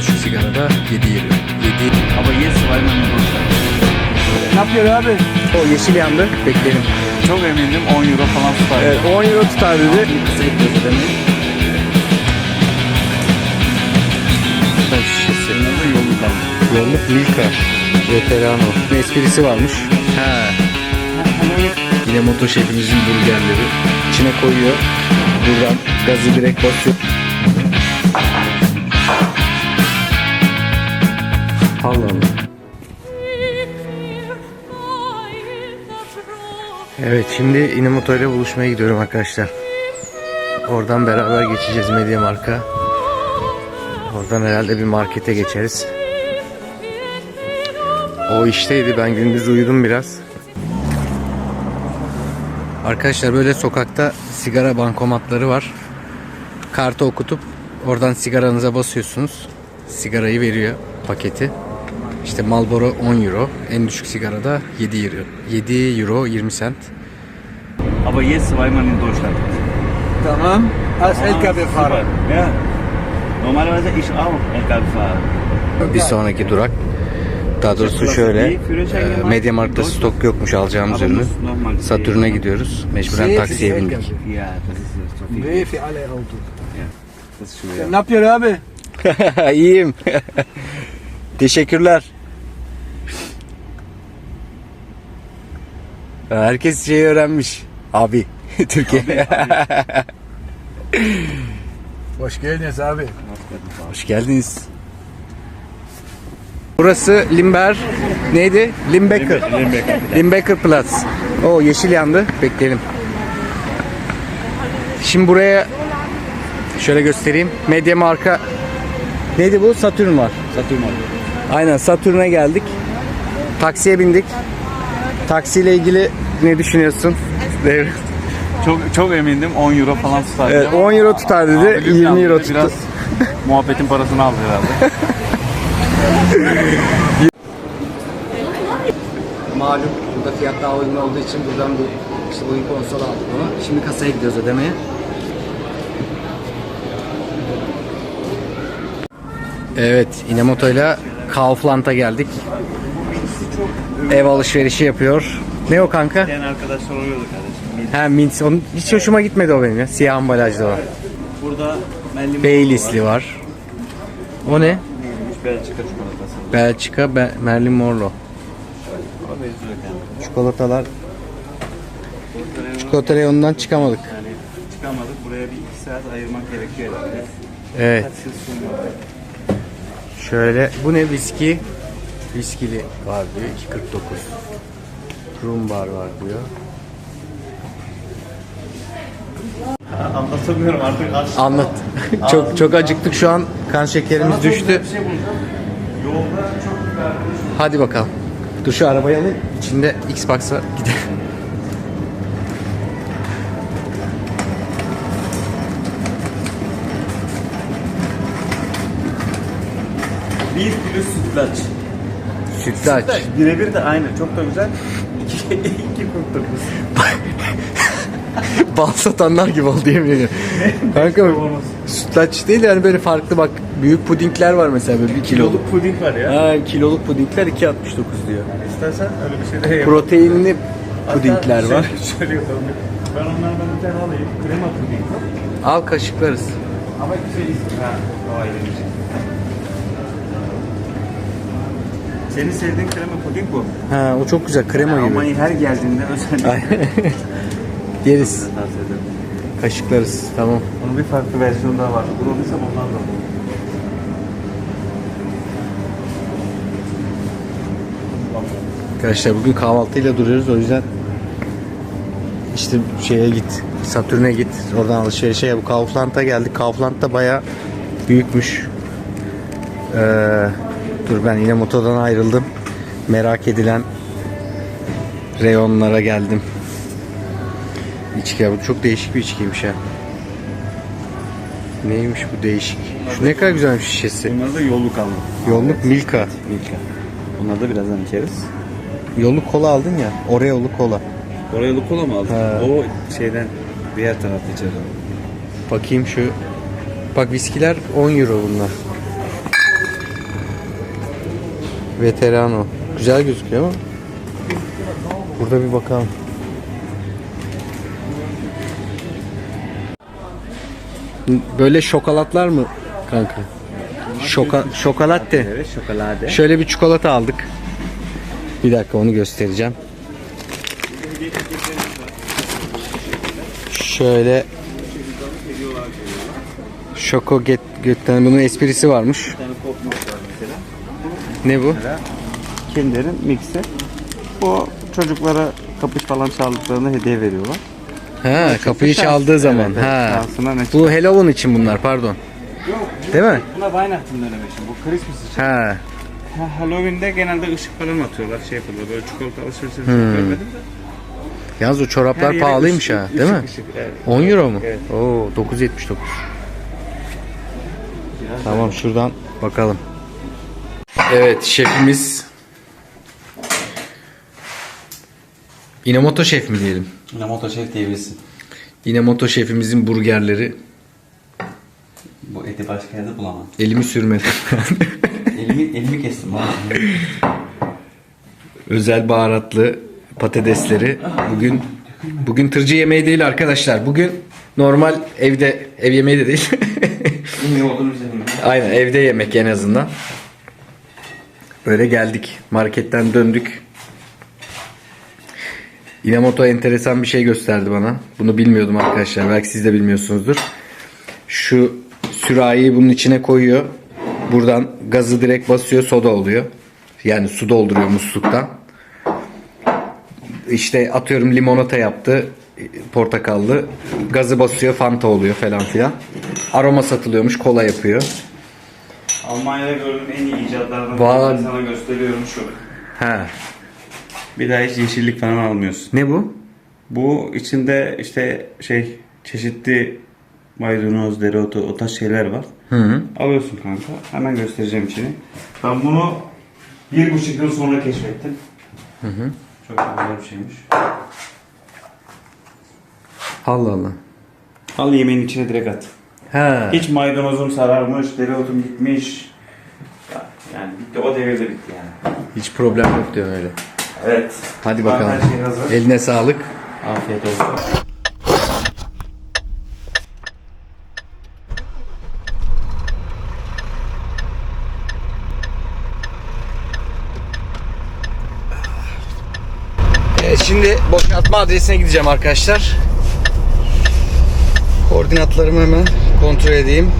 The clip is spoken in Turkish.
düşük sigarada 7 euro. 7 Aber jetzt weil man in Deutschland. Ne yapıyor abi? O yeşil yandı. Bekleyelim. Çok emindim 10 euro falan tutar. Evet 10 euro tutar dedi. Şişesi. Kaldı. Yolluk Milka. Veterano. Esprisi varmış. He. Yine moto şefimizin burgerleri. İçine koyuyor. Buradan gazı direkt basıyor. Allah Allah. Evet şimdi Inamoto ile buluşmaya gidiyorum arkadaşlar. Oradan beraber geçeceğiz Media Marka. Oradan herhalde bir markete geçeriz. O işteydi. Ben gündüz uyudum biraz. Arkadaşlar böyle sokakta sigara bankomatları var. Kartı okutup oradan sigaranıza basıyorsunuz. Sigarayı veriyor paketi. İşte Marlboro 10 euro. En düşük sigarada 7 euro. 7 euro 20 cent. Aber jetzt weil man in Deutschland. Tamam. Als LKW-Fahrer. Ja. Normalerweise ich auch LKW fahre. Bir sonraki durak. Daha doğrusu şöyle. E, Mediamarkt'ta stok yokmuş alacağımız ürünü. Satürn'e gidiyoruz. Mecburen taksiye bindik. Ne yapıyor abi? İyiyim. Teşekkürler. Herkes şeyi öğrenmiş. Abi. Türkiye. Hoş geldiniz abi. Hoş geldiniz. Burası Limber. Neydi? Limbecker. Limbecker Platz. O yeşil yandı. Bekleyelim. Şimdi buraya şöyle göstereyim. Medya marka Neydi bu? Satürn var. Satürn abi. Aynen Satürn'e geldik. Taksiye bindik. Taksiyle ilgili ne düşünüyorsun? Devrim. Çok çok emindim 10 euro falan tutar. Evet, Ama 10 euro tutar dedi, abim 20 yandı, euro tuttu. Biraz muhabbetin parasını aldı herhalde. Malum burada fiyat daha uygun olduğu için buradan bir işte oyun konsolu aldık onu. Şimdi kasaya gidiyoruz ödemeye. Evet, Inamoto ile Kaufland'a geldik. Ev alışverişi yapıyor. Ne o kanka? Yani arkadaşlar oluyordu kardeşim. Ha mint. Onun, hiç hoşuma gitmedi o benim ya. Siyah ambalajlı o. Burada Mellim Baileys'li var. O ne? Neymiş? Belçika çikolatası. Belçika Be- Merlin Morlo. Çikolatalar. Çikolata reyonundan çıkamadık. Yani çıkamadık. Buraya bir iki saat ayırmak gerekiyor herhalde. Evet. Kaç yıl sunmuyor. Şöyle bu ne viski? Viskili var diyor 2.49. Rum bar var diyor. Anlatamıyorum artık. Aç. Anlat. çok çok acıktık şu an. Kan şekerimiz düştü. Şey. Yolda çok güzel Hadi bakalım. Dur şu arabayı alayım. İçinde Xbox'a gidelim. Bir kilo sütlaç. Sütlaç. Sütlaç. Birebir de aynı. Çok da güzel. 2 2.49. Bal satanlar gibi oldu yemin ediyorum. Kanka sütlaç değil yani böyle farklı bak büyük pudingler var mesela böyle bir kiloluk. Kiloluk puding var ya. Ha, kiloluk pudingler 2.69 diyor. İstersen öyle bir şey de yapalım. Proteinli pudingler Hatta var. Şöyle, şöyle yapalım. Ben onlardan bir tane alayım. Krema puding. Al kaşıklarız. Ama güzel isim. Ha, o ayrı bir şey. Senin sevdiğin krema puding bu. Ha o çok güzel krema gibi. Almanya her geldiğinde özellikle. Yeriz. tavsiye ederim. Kaşıklarız. Tamam. Onun bir farklı versiyonu daha var. Bulabilsem ondan da alırım. Arkadaşlar bugün kahvaltıyla duruyoruz o yüzden işte şeye git Satürn'e git oradan alışverişe ya bu Kaufland'a geldik Kaufland da baya büyükmüş ee, dur ben yine motodan ayrıldım merak edilen reyonlara geldim içki ya bu çok değişik bir içkiymiş ha neymiş bu değişik şu ne kadar güzelmiş şişesi Bunlar da yolluk aldım. yolluk Milka Milka. Bunları da birazdan içeriz. yolluk kola aldın ya Oreo'lu kola Oraya kola mı aldın? Ha. O şeyden diğer tarafta içeri. Bakayım şu. Bak viskiler 10 euro bunlar. Veterano. Güzel gözüküyor ama. Burada bir bakalım. Böyle şokolatlar mı kanka? Şoka, şokolatte. Şokolade. Şöyle bir çikolata aldık. Bir dakika onu göstereceğim. Şöyle Şoko get götten bunun esprisi varmış. Bir tane kopmuş var mesela. Ne bu? Kinder'in mixi. Bu çocuklara kapış falan çaldıklarında hediye veriyorlar. Ha, kapıyı şans. çaldığı zaman. Evet, ha. Bu Halloween için bunlar pardon. Değil mi? Buna Weihnachten dönemi için. Bu Christmas için. Ha. Ha, Halloween'de genelde ışık falan atıyorlar. Şey yapıyorlar. Böyle çikolata alışverişi Hmm. görmedim de. Yalnız o çoraplar pahalıymış ışık- ha, değil mi? ışık, ışık, evet. 10 euro mu? Evet. Oo 9.79. Tamam şuradan bakalım. Evet şefimiz Inamoto şef mi diyelim? Minamoto Şef diyebilirsin. Inamoto şefimizin burgerleri Bu eti başka yerde bulamam. elimi sürmedim. elimi, elimi kestim. Özel baharatlı patatesleri bugün bugün tırcı yemeği değil arkadaşlar. Bugün normal evde ev yemeği de değil. Aynen evde yemek en azından. Böyle geldik. Marketten döndük. Inamoto enteresan bir şey gösterdi bana. Bunu bilmiyordum arkadaşlar. Belki siz de bilmiyorsunuzdur. Şu sürahiyi bunun içine koyuyor. Buradan gazı direkt basıyor soda oluyor. Yani su dolduruyor musluktan. İşte atıyorum limonata yaptı portakallı. Gazı basıyor fanta oluyor falan filan. Aroma satılıyormuş kola yapıyor. Almanya'da gördüğüm en iyi icatlardan Vallahi- birini sana gösteriyorum şu. Ha. Bir daha hiç yeşillik falan almıyorsun. Ne bu? Bu içinde işte şey çeşitli maydanoz, dereotu o tarz şeyler var. Hı hı. Alıyorsun kanka. Hemen göstereceğim içini. Ben bunu bir buçuk yıl sonra keşfettim. Hı hı. Çok güzel bir şeymiş. Allah Allah. Al yemeğin içine direkt at. Ha. Hiç maydanozum sararmış, dereotum gitmiş. Yani bitti, o devirde bitti yani. Hiç problem yok diyor öyle. Evet. Hadi Bak, bakalım. Her şey hazır. Eline sağlık. Afiyet olsun. Evet, şimdi boşaltma adresine gideceğim arkadaşlar. Koordinatlarımı hemen kontrol edeyim.